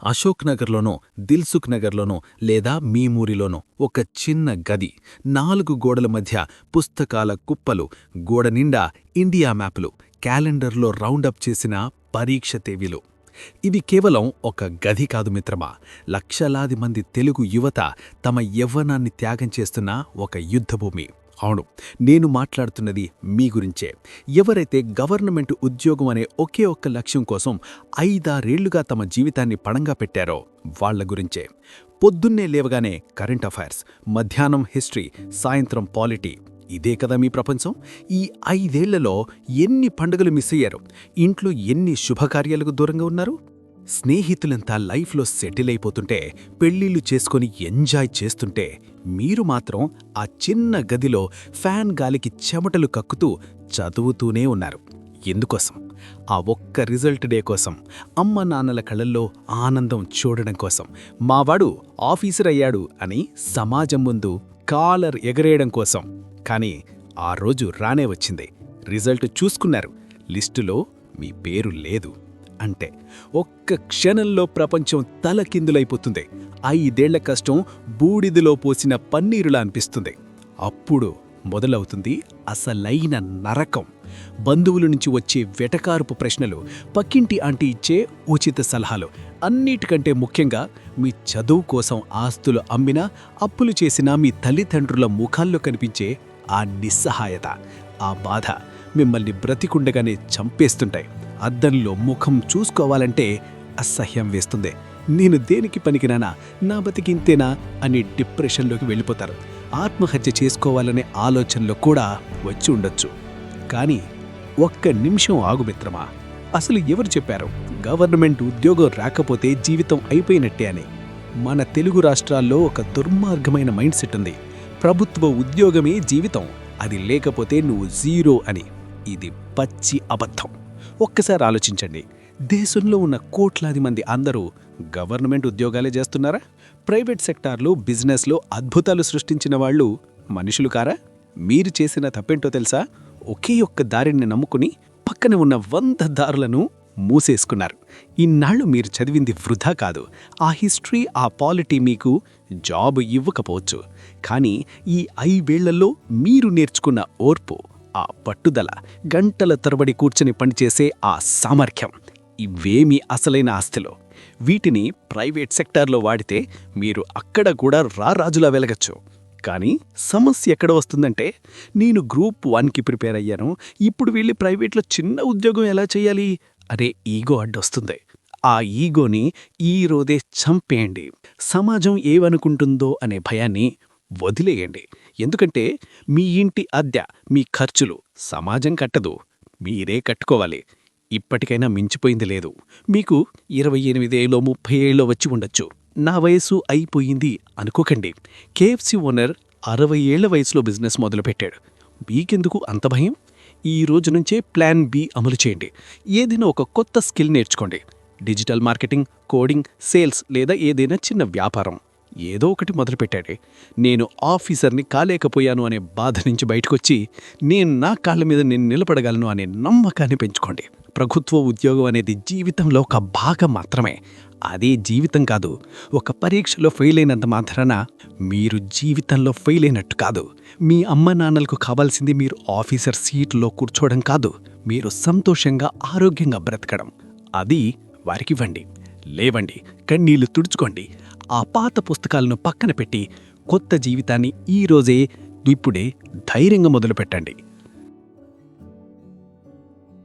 అశోక్ నగర్లోనో దిల్సుఖ్ నగర్లోనో లేదా మీమూరిలోనో ఒక చిన్న గది నాలుగు గోడల మధ్య పుస్తకాల కుప్పలు గోడ నిండా ఇండియా మ్యాప్లు క్యాలెండర్లో రౌండప్ చేసిన పరీక్ష తేవీలు ఇవి కేవలం ఒక గది కాదు మిత్రమా లక్షలాది మంది తెలుగు యువత తమ యవ్వనాన్ని త్యాగం చేస్తున్న ఒక యుద్ధభూమి. అవును నేను మాట్లాడుతున్నది మీ గురించే. ఎవరైతే గవర్నమెంట్ ఉద్యోగం అనే ఒకే ఒక్క లక్ష్యం కోసం ఐదారేళ్ళుగా తమ జీవితాన్ని పణంగా పెట్టారో వాళ్ళ గురించే. పొద్దున్నే లేవగానే కరెంట్ అఫైర్స్ మధ్యాహ్నం హిస్టరీ సాయంత్రం పాలిటీ. ఇదే కదా మీ ప్రపంచం? ఈ ఐదేళ్ళలో ఎన్ని పండుగలు మిస్ అయ్యారు? ఇంట్లో ఎన్ని శుభకార్యాలకు దూరంగా ఉన్నారు? స్నేహితులంతా లైఫ్లో సెటిల్ అయిపోతుంటే పెళ్ళిళ్ళు చేసుకొని ఎంజాయ్ చేస్తుంటే మీరు మాత్రం ఆ చిన్న గదిలో ఫ్యాన్ గాలికి చెమటలు కక్కుతూ చదువుతూనే ఉన్నారు. ఎందుకోసం? ఆ ఒక్క రిజల్ట్ డే కోసం అమ్మ నాన్నల కళ్ళల్లో ఆనందం చూడడం కోసం మావాడు ఆఫీసర్ అయ్యాడు అని సమాజం ముందు కాలర్ ఎగరేయడం కోసం. కానీ ఆ రోజు రానే వచ్చింది. రిజల్ట్ చూసుకున్నారు. లిస్టులో మీ పేరు లేదు. అంటే ఒక్క క్షణంలో ప్రపంచం తలకిందులైపోతుంది. ఐదేళ్ళ కష్టం బూడిదలో పోసిన పన్నీరులా అనిపిస్తుంది. అప్పుడు మొదలవుతుంది అసలైన నరకం. బంధువుల నుంచి వచ్చే వెటకారపు ప్రశ్నలు పక్కింటి ఆంటీ ఇచ్చే ఉచిత సలహాలు అన్నిటికంటే ముఖ్యంగా మీ చదువు కోసం ఆస్తులు అమ్మినా అప్పులు చేసిన మీ తల్లిదండ్రుల ముఖాల్లో కనిపించే ఆ నిస్సహాయత ఆ బాధ మిమ్మల్ని బ్రతికుండగానే చంపేస్తుంటాయి. అద్దంలో ముఖం చూసుకోవాలంటే అసహ్యం వేస్తుంది. నేను దేనికి పనికిరానా? నా బతికింతేనా అని డిప్రెషన్లోకి వెళ్ళిపోతారు. ఆత్మహత్య చేసుకోవాలనే ఆలోచనలో కూడా వచ్చి ఉండొచ్చు. కానీ ఒక్క నిమిషం ఆగు మిత్రమా? అసలు ఎవరు చెప్పారు? గవర్నమెంట్ ఉద్యోగం రాకపోతే జీవితం అయిపోయినట్టే అని. మన తెలుగు రాష్ట్రాల్లో ఒక దుర్మార్గమైన మైండ్ సెట్ ఉంది. ప్రభుత్వ ఉద్యోగమే జీవితం. అది లేకపోతే నువ్వు జీరో అని. ఇది పచ్చి అబద్ధం. ఒక్కసారి ఆలోచించండి. దేశంలో ఉన్న కోట్లాది మంది అందరూ గవర్నమెంట్ ఉద్యోగాలే చేస్తున్నారా? ప్రైవేట్ సెక్టార్లో బిజినెస్లో అద్భుతాలు సృష్టించిన వాళ్ళు మనుషులు కారా? మీరు చేసిన తప్పేంటో తెలుసా? ఒకే ఒక్క దారిని నమ్ముకుని పక్కన ఉన్న వంద దారులను మూసేసుకున్నారు. ఇన్నాళ్ళు మీరు చదివింది వృధా కాదు. ఆ హిస్టరీ ఆ పాలిటీ మీకు జాబ్ ఇవ్వకపోవచ్చు. కానీ ఈ ఐవేళ్ళలో మీరు నేర్చుకున్న ఓర్పు ఆ పట్టుదల గంటల తరబడి కూర్చొని పనిచేసే ఆ సామర్థ్యం ఇవేమీ అసలైన ఆస్తిలో. వీటిని ప్రైవేట్ సెక్టార్లో వాడితే మీరు అక్కడ కూడా రారాజులా వెలగచ్చు. కానీ సమస్య ఎక్కడ వస్తుందంటే నేను గ్రూప్ వన్కి ప్రిపేర్ అయ్యాను ఇప్పుడు వెళ్ళి ప్రైవేట్లో చిన్న ఉద్యోగం ఎలా చేయాలి? అనే ఈగో అడ్డొస్తుంది. ఆ ఈగోని ఈ రోజే చంపేయండి. సమాజం ఏమనుకుంటుందో అనే భయాన్ని వదిలేయండి. ఎందుకంటే మీ ఇంటి అద్దె మీ ఖర్చులు సమాజం కట్టదు. మీరే కట్టుకోవాలి. ఇప్పటికైనా మించిపోయింది లేదు. మీకు ఇరవై ఎనిమిదేలో ముప్పై ఏళ్ళో వచ్చి ఉండొచ్చు. నా వయసు అయిపోయింది అనుకోకండి. కేఎఫ్సి ఓనర్ అరవై ఏళ్ళ వయసులో బిజినెస్ మొదలుపెట్టాడు. మీకెందుకు అంత భయం? ఈ రోజు నుంచే ప్లాన్ బి అమలు చేయండి. ఏదైనా ఒక కొత్త స్కిల్ నేర్చుకోండి. డిజిటల్ మార్కెటింగ్ కోడింగ్ సేల్స్ లేదా ఏదైనా చిన్న వ్యాపారం. ఏదో ఒకటి మొదలుపెట్టాడే. నేను ఆఫీసర్ని కాలేకపోయాను అనే బాధ నుంచి బయటకొచ్చి నేను నా కాళ్ళ మీద నేను నిలబడగలను అనే నమ్మకాన్ని పెంచుకోండి. ప్రభుత్వ ఉద్యోగం అనేది జీవితంలో ఒక భాగం మాత్రమే. అదే జీవితం కాదు ఒక పరీక్షలో ఫెయిల్ అయినంత మాత్రాన మీరు జీవితంలో ఫెయిల్ అయినట్టు కాదు. మీ అమ్మ నాన్నలకు కావాల్సింది మీరు ఆఫీసర్ సీట్లో కూర్చోవడం కాదు. మీరు సంతోషంగా ఆరోగ్యంగా బ్రతకడం. అది వారికివ్వండి లేవండి. కన్నీళ్ళు తుడుచుకోండి. ఆ పాత పుస్తకాలను పక్కన పెట్టి కొత్త జీవితాన్ని ఈ రోజే ఇప్పుడే ధైర్యంగా మొదలుపెట్టండి.